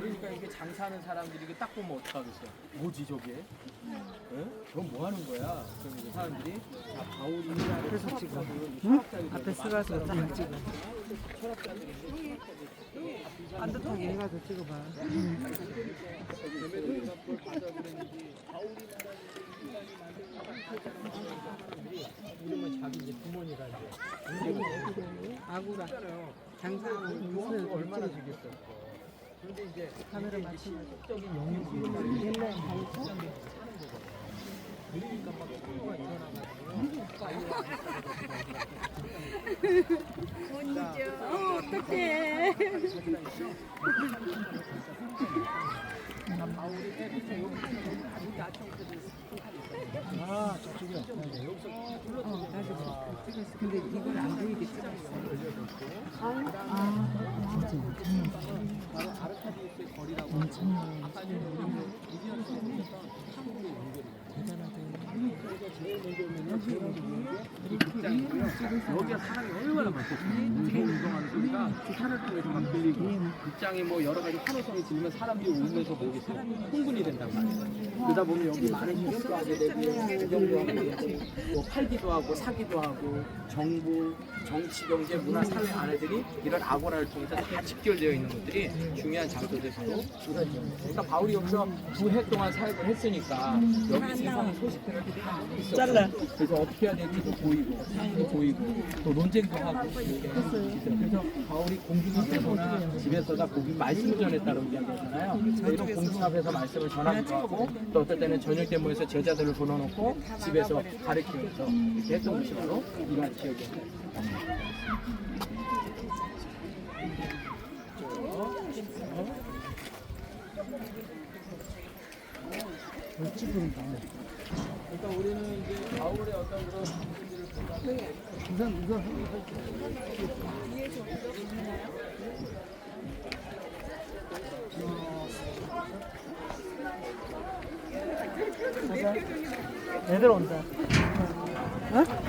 그러니까 이게 장사하는 사람들이 이게 딱 보면 어떡하겠어요? 뭐지 저게? 응? 저건 뭐 하는 거야? 그럼 이제 사람들이 자 바울이 앞에서 찍어. 앞에 쓰가서 딱 찍어. 반듯하게 해가지고 찍어봐. 이러면 자기 이제 부모니까 이제 아구라. 장사하는 요거 모습을 얼마나. 주겠어? 근데 이제 카메라. 시국적인 영역이 옛날 가있어? 그러니까 막 소리가 일어나가지고 어, 어떡해. 아 저쪽이요. 여기서 어, 나도 찍었어. 근데 이걸 안 보이게 찍었어. 아까 전 게 극장이고요. 여기가 사람이 얼마나 많겠어요. 제일 이동하는 소리가 차를 통해서 막 들리고 극장에 뭐 여러 가지 환호성이 들리면 사람들이 오면서 보겠어요. 흥분이 된단 말이에요. 그러다 보면 여기 많은 구경도 하게 되고 구경도 하게 되고 뭐 팔기도 하고 사기도 하고 정부, 정치, 경제, 문화, 사회 안에들이 이런 아고라를 통해서 다 직결되어 있는 것들이 중요한 장소들 바로 이런 그러니까 바울이 여기서 두 해 동안 사역을 했으니까 여기 세상의 소식들을 다 잘라. 그래서 어떻게 해야 될지도 보이고 또 보이고 또 논쟁도 하고 이렇게 있어요. 그래서 바울이 공중 앞에서나 집에서다 복음 말씀을 전했다고 이야기하잖아요. 그래서 이런 공중 앞에서 말씀을 전하기도 하고 또 어떨 때는 저녁 때 모여서 제자들을 불러놓고 집에서 가르치면서 이렇게 했던 것이 바로 이러한 지역이었어요. 그러니까 우리는 이제 바울의 어떤 그런 부분들을 보다 우선 우선 애들 온다. 어?